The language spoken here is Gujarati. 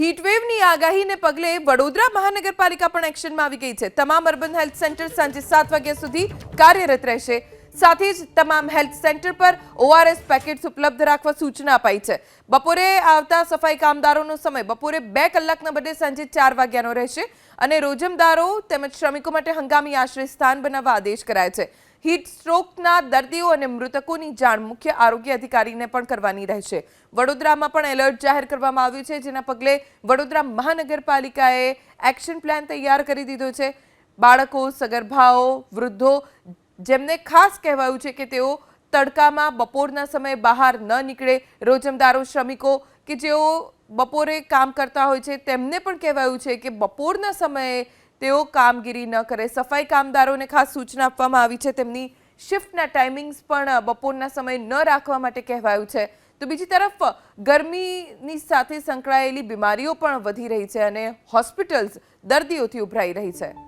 હીટવેવની આગાહીને પગલે વડોદરા મહાનગરપાલિકા પણ એક્શનમાં આવી ગઈ છે. તમામ અર્બન હેલ્થ સેન્ટર સાંજે સાત વાગ્યા સુધી કાર્યરત રહેશે. સાથે જ તમામ હેલ્થ સેન્ટર પર ઓઆરએસ પેકેટ્સ ઉપલબ્ધ રાખવા સૂચના અપાઈ છે. બપોરે આવતા સફાઈ કામદારોનો સમય બપોરે બે કલાકના બદલે સાંજે ચાર વાગ્યાનો રહેશે અને રોજમદારો તેમજ શ્રમિકો માટે હંગામી આશ્રય સ્થાન બનાવવા આદેશ કરાય છે. હીટ સ્ટ્રોકના દર્દીઓ અને મૃતકોની જાણ મુખ્ય આરોગ્ય અધિકારીને પણ કરવાની રહેશે. વડોદરામાં પણ એલર્ટ જાહેર કરવામાં આવ્યું છે, જેના પગલે વડોદરા મહાનગરપાલિકાએ એક્શન પ્લાન તૈયાર કરી દીધો છે. બાળકો, સગર્ભાઓ, વૃદ્ધો જેમને ખાસ કહેવાયું છે કે તેઓ તડકામાં બપોરના સમયે બહાર ન નીકળે. રોજમદારો, શ્રમિકો કે જેઓ બપોરે કામ કરતા હોય છે, તેમને પણ કહેવાયું છે કે બપોરના સમયે તેઓ કામગીરી ન કરે. સફાઈ કામદારોને ખાસ સૂચના આપવામાં આવી છે. તેમની શિફ્ટના ટાઈમિંગ્સ પણ બપોરના સમયે ન રાખવા માટે કહેવાયું છે. તો બીજી તરફ, ગરમીની સાથે સંકળાયેલી બીમારીઓ પણ વધી રહી છે અને હોસ્પિટલ્સ દર્દીઓથી ઉભરાઈ રહી છે.